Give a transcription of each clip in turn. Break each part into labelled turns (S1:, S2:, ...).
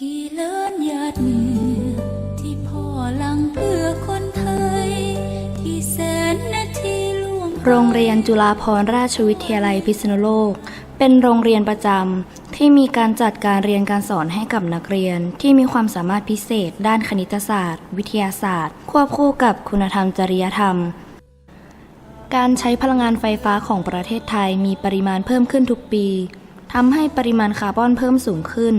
S1: กี่ล้นหยาดเหงื่อที่พ่อลังเพื่อคนไทย ที่แสนนาทีล่วง
S2: โรงเรียนจุฬาภรณราชวิทยาลัยพิษณุโลก เป็นโรงเรียนประจำที่มีการจัดการเรียนการสอนให้กับนักเรียน ที่มีความสามารถพิเศษ ด้านคณิตศาสตร์ วิทยาศาสตร์ ควบคู่กับคุณธรรมจริยธรรม การใช้พลังงานไฟฟ้าของประเทศไทยมีปริมาณเพิ่มขึ้นทุกปีทำให้ปริมาณคาร์บอนเพิ่มสูงขึ้น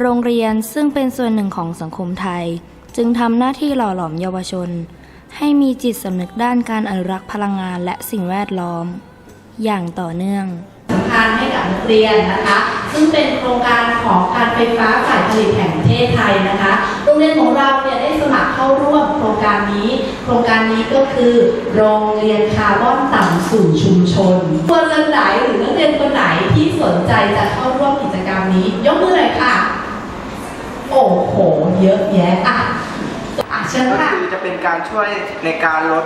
S2: โรงเรียนซึ่งเป็นส่วนหนึ่งของสังคมไทย จึงทำหน้าที่หล่อหลอมเยาวชน ให้มีจิตสำนึกด้านการอนุรักษ์พลังงานและสิ่งแวดล้อม อย่างต่อเนื่อง
S3: สำคัญให้กับนักเรียนนะคะ ซึ่งเป็นโครงการของการไฟฟ้าฝ่ายผลิตแห่งประเทศไทยนะคะ โรงเรียนของเราเนี่ยได้สมัครเข้าร่วมโครงการนี้ โครงการนี้ก็คือโรงเรียนคาร์บอนต่ำสู่ชุมชนคนเรียนไหนหรือนักเรียนคนไหนที่สนใจจะเข้าร่วมกิจกรรมนี้ ยกมือเลยค่ะ โอ้โห เยอะแยะอะอะเชิญ
S4: ก็
S3: ค่ะ
S4: คือจะเป็นการช่วยในการลด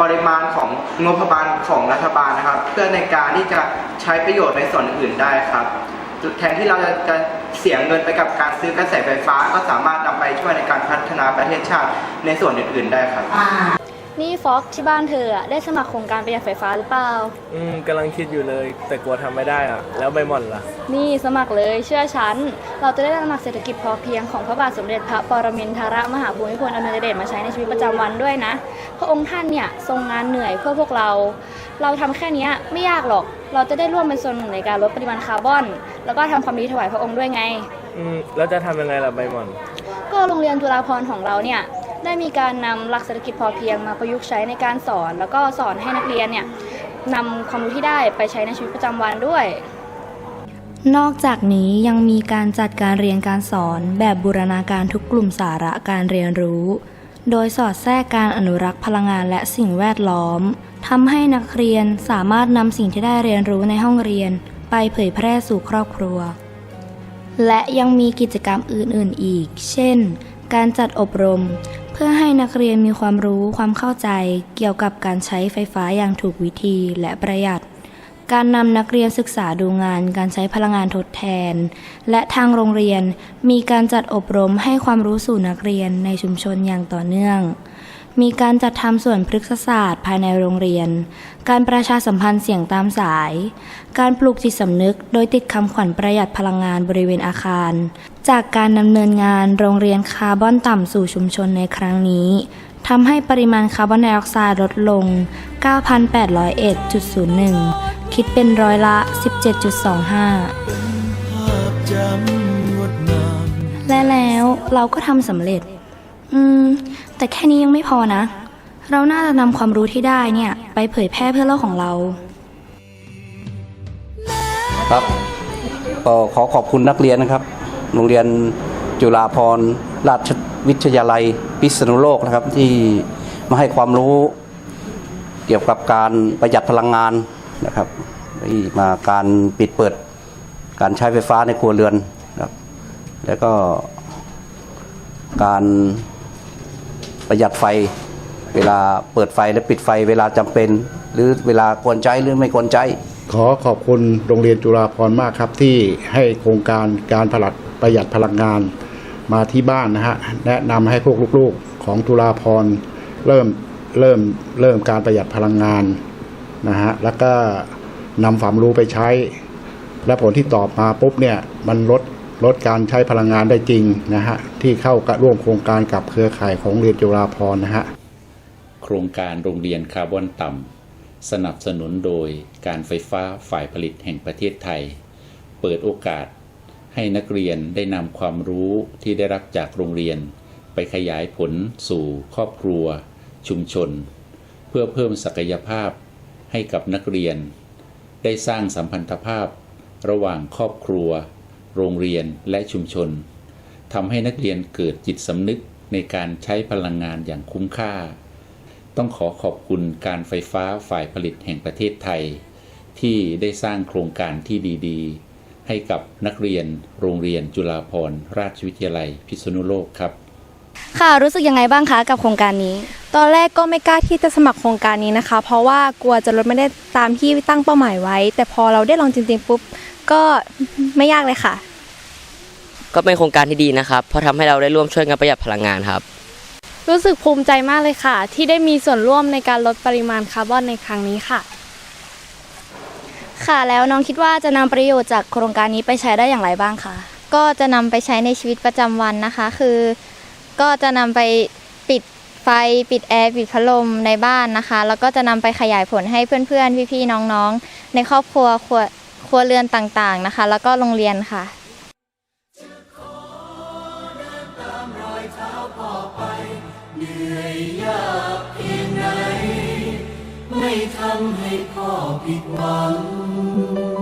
S4: ปริมาณของงบประมาณของรัฐบาลนะครับ เพื่อในการที่จะใช้ประโยชน์ในส่วนอื่นได้ครับแทนที่เราจะจะเสียเงินไปกับการซื้อกระแสไฟฟ้า ก็สามารถนำไปช่วยในการพัฒนาประเทศชาติในส่วนอื่นๆได้ครับ
S3: อ่า
S2: นี่ฟ็อกที่บ้านเธออะได้สมัครโครงการประหยัดไฟฟ้าหรือเปล่า
S5: อืมกำลังคิดอยู่เลย แต่กลัวทำไม่ได้อะแล้วใบหม่อนล่ะ
S2: นี่สมัครเลยเชื่อฉัน เราจะได้ตระหนักเศรษฐกิจพอเพียงของพระบาทสมเด็จพระปรมินทรมหาภูมิพลอดุลยเดชมาใช้ในชีวิตประจำวันด้วยนะ พระองค์ท่านเนี่ยทรงงานเหนื่อยเพื่อพวกเรา เราทำแค่เนี้ยไม่ยากหรอก เราจะได้ร่วมเป็นส่วนหนึ่งในการลดปริมาณคาร์บอน แล้วก็ทำความดีถวายพระองค์ด้วยไง
S5: อืมแล้วจะทำยังไงล่ะใบหม่อน
S2: ก็โรงเรียนจุฬาภรณ์ของเราเนี่ย ได้มีการนำหลักเศรษฐกิจพอเพียงมาประยุกต์ใช้ในการสอน แล้วก็สอนให้นักเรียนเนี่ยนำความรู้ที่ได้ไปใช้ในชีวิตประจำวันด้วย นอกจากนี้ยังมีการจัดการเรียนการสอนแบบบูรณาการทุกกลุ่มสาระการเรียนรู้ โดยสอดแทรกการอนุรักษ์พลังงานและสิ่งแวดล้อมทำให้นักเรียนสามารถนำสิ่งที่ได้เรียนรู้ในห้องเรียน ไปเผยแพร่สู่ครอบครัว และยังมีกิจกรรมอื่นๆอีก เช่น การจัดอบรม เพื่อให้นักเรียนมีความรู้ความเข้าใจเกี่ยวกับการใช้ไฟฟ้าอย่างถูกวิธีและประหยัด การนำนักเรียนศึกษาดูงานการใช้พลังงานทดแทน และทางโรงเรียนมีการจัดอบรมให้ความรู้สู่นักเรียนในชุมชนอย่างต่อเนื่อง มีการจัดทำส่วนพฤกษศาสตร์ภายในโรงเรียน การประชาสัมพันธ์เสียงตามสาย การปลูกจิตสำนึก โดยติดคำขวัญประหยัดพลังงานบริเวณอาคาร จากการดำเนินงานโรงเรียนคาร์บอนต่ำสู่ชุมชนในครั้งนี้ทำให้ปริมาณคาร์บอนไดออกไซด์ลดลง 9,801.01 คิดเป็นร้อยละ 17.25 และแล้วเราก็ทำสำเร็จ อืม แต่แค่นี้ยังไม่พอนะ เราน่าจะนำความรู้ที่ได้เนี่ย ไปเผยแพร่เพื่อโลกของเรา
S6: ครับก็ขอขอบคุณนักเรียนนะครับ โรงเรียนจุฬาภรณราชวิทยาลัยพิษณุโลกนะครับ ที่มาให้ความรู้เกี่ยวกับการประหยัดพลังงานนะครับที่มาการปิดเปิดการใช้ไฟฟ้าในครัวเรือนนะครับ แล้วก็การ ประหยัดไฟ เวลาเปิดไฟและปิดไฟเวลาจำเป็น หรือเวลาควรใช้หรือไม่ควรใช้
S7: ขอขอบคุณโรงเรียนจุฬาภรมากครับ ที่ให้โครงการการผลัดประหยัดพลังงานมาที่บ้านนะฮะแนะนำให้พวกลูกๆของจุฬาภรเริ่มเริ่มเริ่มการประหยัดพลังงานนะฮะแล้วก็นำความรู้ไปใช้ และผลที่ตอบมาปุ๊บเนี่ยมันลด ลดการใช้พลังงานได้จริงนะฮะที่เข้ากับร่วมโครงการกับเครือข่ายของเรียนจุฬาภรนะฮะ
S8: โครงการโรงเรียนคาร์บอนต่ำสนับสนุนโดยการไฟฟ้าฝ่ายผลิตแห่งประเทศไทย เปิดโอกาสให้นักเรียนได้นำความรู้ที่ได้รับจากโรงเรียน ไปขยายผลสู่ครอบครัว ชุมชน เพื่อเพิ่มศักยภาพให้กับนักเรียน ได้สร้างสัมพันธภาพระหว่างครอบครัว โรงเรียนและชุมชนทำให้นักเรียนเกิดจิตสำนึกในการใช้พลังงานอย่างคุ้มค่า ต้องขอขอบคุณการไฟฟ้าฝ่ายผลิตแห่งประเทศไทย ที่ได้สร้างโครงการที่ดีๆ ให้กับนักเรียนโรงเรียนจุฬาภรณราชวิทยาลัยพิษณุโลกครับ
S2: ค่ะรู้สึกยังไงบ้างคะกับโครงการนี้
S9: ตอนแรกก็ไม่กล้าที่จะสมัครโครงการนี้นะคะ เพราะว่ากลัวจะลดไม่ได้ตามที่ตั้งเป้าหมายไว้ แต่พอเราได้ลองจริงๆปุ๊บ ก็ไม่ยากเลยค่ะ
S10: ก็เป็นโครงการที่ดีนะครับ เพราะทำให้เราได้ร่วมช่วยกันประหยัดพลังงานครับ
S9: รู้สึกภูมิใจมากเลยค่ะ ที่ได้มีส่วนร่วมในการลดปริมาณคาร์บอนในครั้งนี้ค่ะ
S2: ค่ะแล้วน้องคิดว่าจะนำประโยชน์จากโครงการนี้ไปใช้ได้อย่างไรบ้างคะ
S11: ก็จะนำไปใช้ในชีวิตประจำวันนะคะ คือ ก็จะนำไปปิดไฟปิดแอร์ปิดพัดลมในบ้านนะคะ แล้วก็จะนำไปขยายผลให้เพื่อนๆ พี่ๆ น้องๆ ในครอบครัวครัว ครัวเรือนต่างๆนะคะ แล้วก็โรงเรียนค่ะ
S1: ไม่ทำให้พ่อผิดหวัง